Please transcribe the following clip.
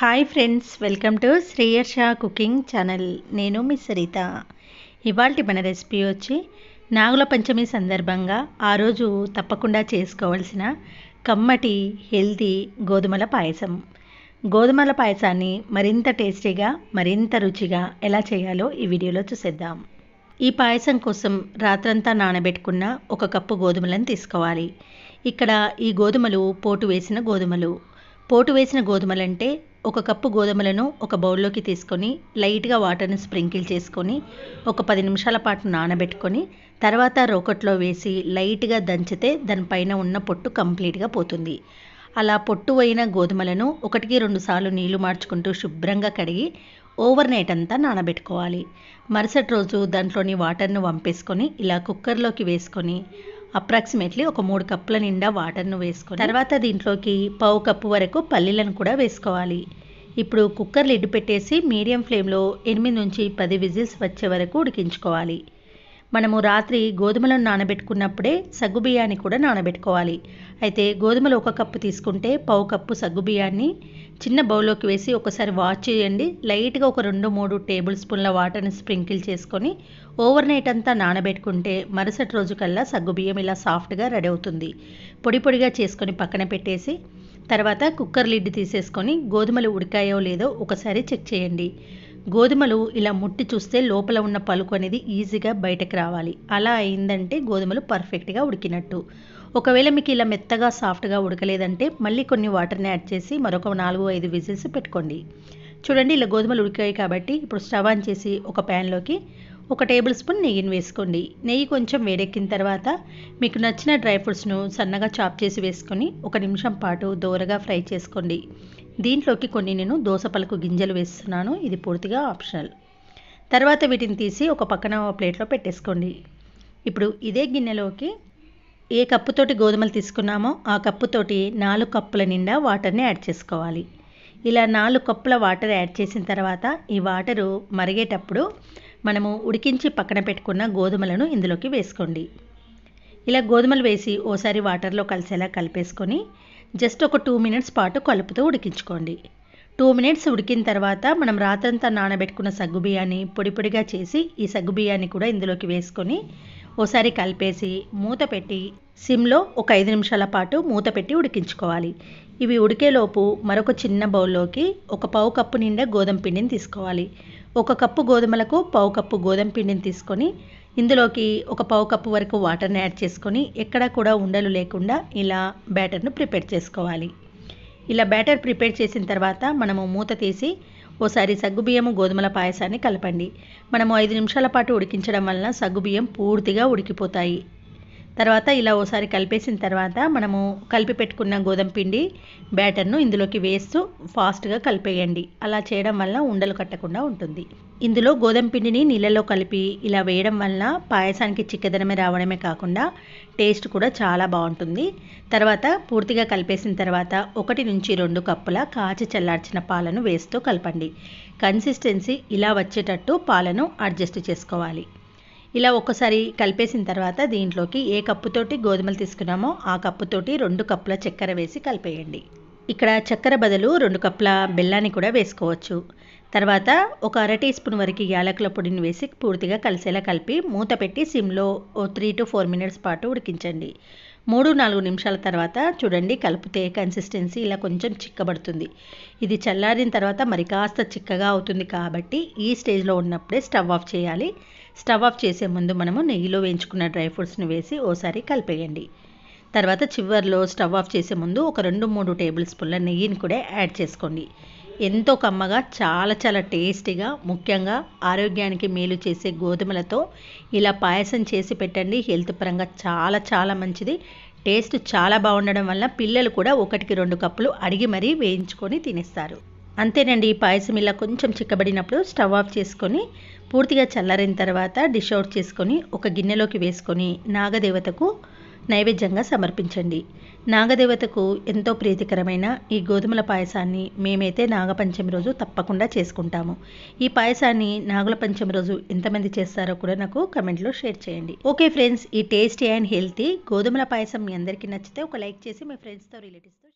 Hi friends welcome to Shreyarsha cooking channel నేను మీ సరిత. ఇవాళ మన రెసిపీ వచ్చి నాగుల పంచమి సందర్భంగా ఆ రోజు తప్పకుండా చేసుకోవాల్సిన కమ్మటి హెల్తీ గోధుమల పాయసం. గోధుమల పాయసాన్ని మరింత టేస్టీగా మరింత రుచిగా ఎలా చేయాలో ఈ వీడియోలో చూసేద్దాం. ఈ పాయసం కోసం రాత్రంతా నానబెట్టుకున్న ఒక కప్పు గోధుమలను తీసుకోవాలి. ఇక్కడ ఈ గోధుమలు పోటు వేసిన గోధుమలు. పోటు వేసిన గోధుమలంటే ఒక కప్పు గోధుమలను ఒక బౌల్లోకి తీసుకొని లైట్గా వాటర్ని స్ప్రింకిల్ చేసుకొని ఒక పది నిమిషాల పాటు నానబెట్టుకొని తర్వాత రోకట్లో వేసి లైట్గా దంచితే దానిపైన ఉన్న పొట్టు కంప్లీట్గా పోతుంది. అలా పొట్టు అయిన గోధుమలను ఒకటికి రెండు సార్లు నీళ్ళు మార్చుకుంటూ శుభ్రంగా కడిగి ఓవర్ నైట్ అంతా నానబెట్టుకోవాలి. మరుసటి రోజు దాంట్లోని వాటర్ను వంపేసుకొని ఇలా కుక్కర్లోకి వేసుకొని అప్రాక్సిమేట్లీ ఒక మూడు కప్పుల నిండా వాటర్ను వేసుకొని తర్వాత దీంట్లోకి పావు కప్పు వరకు పల్లీలను కూడా వేసుకోవాలి. ఇప్పుడు కుక్కర్ లిడ్ పెట్టేసి మీడియం ఫ్లేమ్లో ఎనిమిది నుంచి పది విజిల్స్ వచ్చే వరకు ఉడికించుకోవాలి. మనము రాత్రి గోధుమలను నానబెట్టుకున్నప్పుడే సగ్గుబియ్యాన్ని కూడా నానబెట్టుకోవాలి. అయితే గోధుమలు ఒక కప్పు తీసుకుంటే పావు కప్పు సగ్గుబియ్యాన్ని చిన్న బౌల్లోకి వేసి ఒకసారి వాష్ చేయండి. లైట్గా ఒక రెండు మూడు టేబుల్ స్పూన్ల వాటర్ని స్ప్రింకిల్ చేసుకొని ఓవర్ నైట్ అంతా నానబెట్టుకుంటే మరుసటి రోజు కల్లా సగ్గుబియ్యం ఇలా సాఫ్ట్గా రెడీ అవుతుంది. పొడి పొడిగా చేసుకొని పక్కన పెట్టేసి తర్వాత కుక్కర్ లిడ్ తీసేసుకొని గోధుమలు ఉడికాయో లేదో ఒకసారి చెక్ చేయండి. గోధుమలు ఇలా ముట్టి చూస్తే లోపల ఉన్న పలుకు అనేది ఈజీగా బయటకు రావాలి. అలా అయిందంటే గోధుమలు పర్ఫెక్ట్గా ఉడికినట్టు. ఒకవేళ మీకు ఇలా మెత్తగా సాఫ్ట్గా ఉడకలేదంటే మళ్ళీ కొన్ని వాటర్ని యాడ్ చేసి మరొక నాలుగు ఐదు విజిల్స్ పెట్టుకోండి. చూడండి ఇలా గోధుమలు ఉడికాయి కాబట్టి ఇప్పుడు స్టవ్ ఆన్ చేసి ఒక ప్యాన్లోకి ఒక టేబుల్ స్పూన్ నెయ్యిని వేసుకోండి. నెయ్యి కొంచెం వేడెక్కిన తర్వాత మీకు నచ్చిన డ్రై ఫ్రూట్స్ను సన్నగా చాప్ చేసి వేసుకొని ఒక నిమిషం పాటు దోరగా ఫ్రై చేసుకోండి. దీంట్లోకి కొన్ని నేను దోసపలకు గింజలు వేస్తున్నాను. ఇది పూర్తిగా ఆప్షనల్. తర్వాత వీటిని తీసి ఒక పక్కన ప్లేట్లో పెట్టేసుకోండి. ఇప్పుడు ఇదే గిన్నెలోకి ఏ కప్పుతోటి గోధుమలు తీసుకున్నామో ఆ కప్పుతోటి నాలుగు కప్పుల నిండా వాటర్ని యాడ్ చేసుకోవాలి. ఇలా నాలుగు కప్పుల వాటర్ యాడ్ చేసిన తర్వాత ఈ వాటరు మరిగేటప్పుడు మనము ఉడికించి పక్కన పెట్టుకున్న గోధుమలను ఇందులోకి వేసుకోండి. ఇలా గోధుమలు వేసి ఓసారి వాటర్లో కలిసేలా కలిపేసుకొని జస్ట్ ఒక టూ మినిట్స్ పాటు కలుపుతూ ఉడికించుకోండి. టూ మినిట్స్ ఉడికిన తర్వాత మనం రాత్రంతా నానబెట్టుకున్న సగ్గుబియ్యాన్ని పొడి పొడిగా చేసి ఈ సగ్గు బియ్యాన్ని కూడా ఇందులోకి వేసుకొని ఓసారి కలిపేసి మూత పెట్టి సిమ్లో ఒక ఐదు నిమిషాల పాటు మూత పెట్టి ఉడికించుకోవాలి. ఇవి ఉడికేలోపు మరొక చిన్న బౌల్లోకి ఒక పావు కప్పు నిండా గోధుమ పిండిని తీసుకోవాలి. ఒక కప్పు గోధుమలకు పావు కప్పు గోధుమ పిండిని తీసుకొని ఇందులోకి ఒక పావు కప్పు వరకు వాటర్ని యాడ్ చేసుకొని ఎక్కడ కూడా ఉండలు లేకుండా ఇలా బ్యాటర్ను ప్రిపేర్ చేసుకోవాలి. ఇలా బ్యాటర్ ప్రిపేర్ చేసిన తర్వాత మనము మూత తీసి ఓసారి సగ్గుబియ్యము గోధుమల పాయసాన్ని కలపండి. మనము ఐదు నిమిషాల పాటు ఉడికించడం వలన సగ్గుబియ్యం పూర్తిగా ఉడికిపోతాయి. తర్వాత ఇలా ఓసారి కలిపేసిన తర్వాత మనము కలిపి పెట్టుకున్న గోధుమ పిండి బ్యాటర్ను ఇందులోకి వేస్తూ ఫాస్ట్గా కలిపేయండి. అలా చేయడం వల్ల ఉండలు కట్టకుండా ఉంటుంది. ఇందులో గోధుమ పిండిని నీళ్ళలో కలిపి ఇలా వేయడం వల్ల పాయసానికి చిక్కదనమే రావడమే కాకుండా టేస్ట్ కూడా చాలా బాగుంటుంది. తర్వాత పూర్తిగా కలిపేసిన తర్వాత ఒకటి నుంచి రెండు కప్పుల కాచి చల్లార్చిన పాలను వేస్తూ కలపండి. కన్సిస్టెన్సీ ఇలా వచ్చేటట్టు పాలను అడ్జస్ట్ చేసుకోవాలి. ఇలా ఒక్కసారి కలిపేసిన తర్వాత దీంట్లోకి ఏ కప్పుతోటి గోధుమలు తీసుకున్నామో ఆ కప్పుతోటి రెండు కప్పుల చక్కెర వేసి కలిపేయండి. ఇక్కడ చక్కెర బదులు రెండు కప్పుల బెల్లాన్ని కూడా వేసుకోవచ్చు. తర్వాత ఒక అర టీ స్పూన్ వరకు యాలకుల పొడిని వేసి పూర్తిగా కలిసేలా కలిపి మూత పెట్టి సిమ్లో త్రీ టు ఫోర్ మినిట్స్ పాటు ఉడికించండి. మూడు నాలుగు నిమిషాల తర్వాత చూడండి కలిపితే కన్సిస్టెన్సీ ఇలా కొంచెం చిక్కబడుతుంది. ఇది చల్లారిన తర్వాత మరి కాస్త చిక్కగా అవుతుంది కాబట్టి ఈ స్టేజ్లో ఉన్నప్పుడే స్టవ్ ఆఫ్ చేయాలి. స్టవ్ ఆఫ్ చేసే ముందు మనము నెయ్యిలో వేయించుకున్న డ్రై ఫ్రూట్స్ని వేసి ఓసారి కలిపేయండి. తర్వాత చివరిలో స్టవ్ ఆఫ్ చేసే ముందు ఒక రెండు మూడు టేబుల్ స్పూన్ల నెయ్యిని కూడా యాడ్ చేసుకోండి. ఎంతో కమ్మగా చాలా చాలా టేస్టీగా ముఖ్యంగా ఆరోగ్యానికి మేలు చేసే గోధుమలతో ఇలా పాయసం చేసి పెట్టండి. హెల్త్ పరంగా చాలా చాలా మంచిది. టేస్ట్ చాలా బాగుండడం వల్ల పిల్లలు కూడా ఒకటికి రెండు కప్పులు అడిగి మరీ వేయించుకొని తినేస్తారు. అంతేనండి ఈ పాయసం ఇలా కొంచెం చిక్కబడినప్పుడు స్టవ్ ఆఫ్ చేసుకొని పూర్తిగా చల్లారిన తర్వాత డిష్ అవుట్ చేసుకొని ఒక గిన్నెలోకి వేసుకొని నాగదేవతకు నైవేద్యంగా సమర్పించండి. నాగదేవతకు ఎంతో ప్రీతికరమైన ఈ గోధుమల పాయసాన్ని మేమైతే నాగపంచమి రోజు తప్పకుండా చేసుకుంటాము. ఈ పాయసాన్ని నాగుల పంచమి రోజు ఎంతమంది చేస్తారో కూడా నాకు కమెంట్లో షేర్ చేయండి. ఓకే ఫ్రెండ్స్ ఈ టేస్టీ అండ్ హెల్తీ గోధుమల పాయసం మీ అందరికీ నచ్చితే ఒక లైక్ చేసి మీ ఫ్రెండ్స్తో రిలేటివ్స్తో